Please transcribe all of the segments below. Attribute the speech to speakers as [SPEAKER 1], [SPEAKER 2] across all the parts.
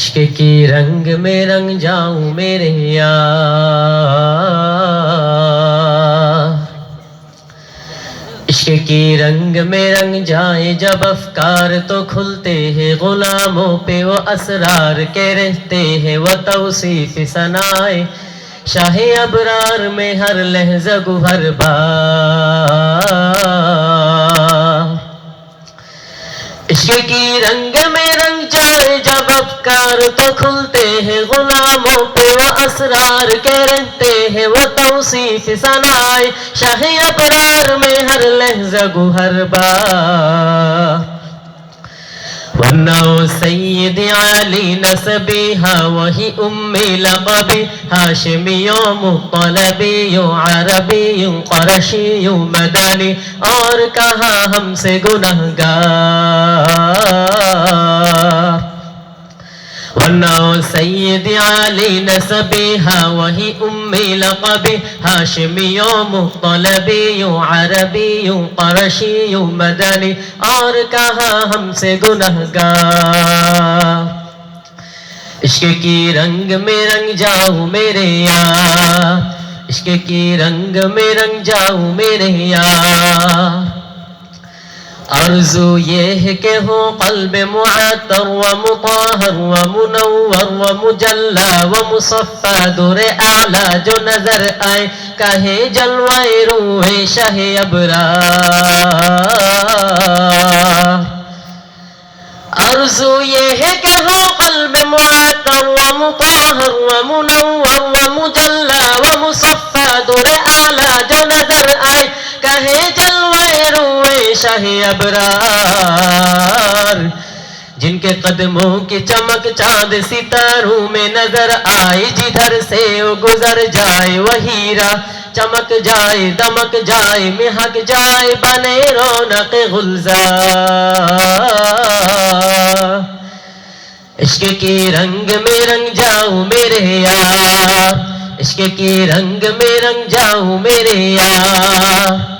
[SPEAKER 1] عشق کی رنگ میں رنگ جاؤں میرے یار عشق کی رنگ میں رنگ جائے جب افکار تو کھلتے ہیں غلاموں پہ، وہ اسرار کے رہتے ہیں، وہ توصیف سنائے شاہ ابرار میں ہر لہجہ گہر بار افکار تو کھلتے ہیں غلاموں پہ، وہ اسرار کے رہتے ہیں، وہ توصیف سنائے شاہ ابرار میں ہر لہجہ گہر بار ورنہ وہ سید علی نسبی ہاں وہی امی لقبی ہاشمیوں، مطلبیوں، عربیوں قرشیوں مدنی۔ اور کہاں ہم سے گناہ گار؟ ورنہ سید علی نسبی ہاں وہی امی لقبی ہاشمیوں مطلبیوں عربیوں قرشیوں مدنی، اور کہاں ہم سے گناہ گار عشق کی رنگ میں رنگ جاؤں میرے یار عشق کی رنگ میں رنگ جاؤں میرے یار آرزو یہ ہے کہ ہو قلب معطر و مطہر و منور و مجلہ و مصفہ دور اعلیٰ جو نظر آئے کہے جلوائے روح شہ ابرار آرزو یہ ہے کہ ہو قلب معطر و مطہر و منور و مجلہ و مصفہ دور اعلیٰ جو نظر آئے کہے جلوائے روئے شاہ ابرار۔ جن کے قدموں کی چمک چاند ستاروں میں نظر آئے، جدھر سے وہ گزر جائے وہی راہ۔ چمک جائے، دمک جائے مہک جائے، بنے رونق گلزار۔ عشق کی رنگ میں رنگ جاؤں میرے یار عشق کی رنگ میں رنگ جاؤں میرے یار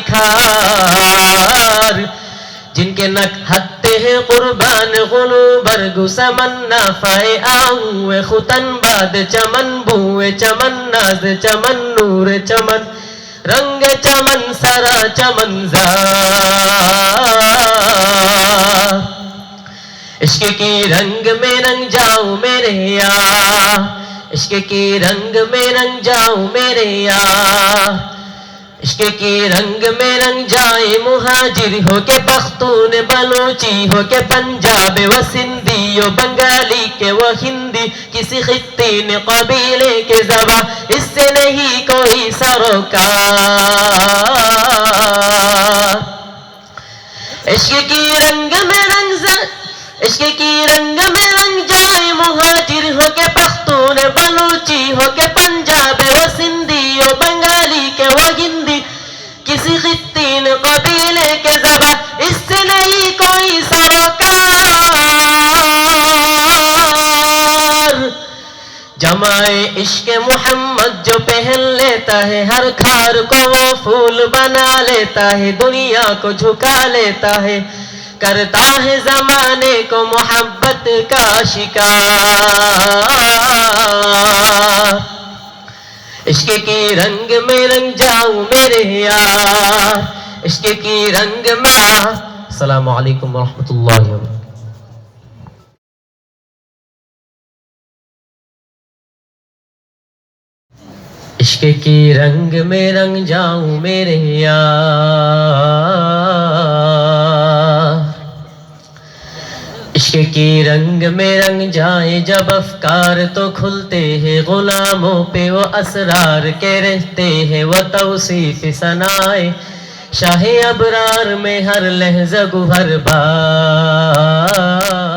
[SPEAKER 1] نکھار جن کے نک ہتے ہیں قربان غلو برگ سمن فائے آؤں ختن، باد چمن بوئے چمن، ناز چمن، نور چمن، رنگ چمن، سرا چمن، زار۔ عشق کی رنگ میں رنگ جاؤں میرے یار عشق کی رنگ میں رنگ جاؤں میرے یار عشق کی رنگ میں رنگ جائے مہاجر ہو کے پختون بلوچی، ہو کے پنجاب و سندھی و بنگالی کے وہ ہندی، کسی خطے نے قبیلے کے زبا اس سے نہیں کوئی سروکار۔ عشق کی رنگ میں رنگ ز- عشق کی رنگ میں رنگ جائے مہاجر، ہو کے پختون بلوچی، ہو کے کسی خطین قبیلے کے زبا اس سے نہیں کوئی سروکار۔ جمائے عشق محمد جو پہن لیتا ہے، ہر کھار کو وہ پھول بنا لیتا ہے، دنیا کو جھکا لیتا ہے۔ کرتا ہے زمانے کو محبت کا شکار۔ عشق کی رنگ میں رنگ جاؤں میرے یار، عشق کی رنگ میں السلام علیکم ورحمۃ اللہ وبرکاتہ۔ عشق کی رنگ میں رنگ جاؤں میرے یار عشق کی رنگ میں رنگ جائے جب افکار تو کھلتے ہیں، غلاموں پہ وہ اسرار کے رہتے ہیں، وہ توصیف سنائے شاہ ابرار میں ہر لہجہ گہر بار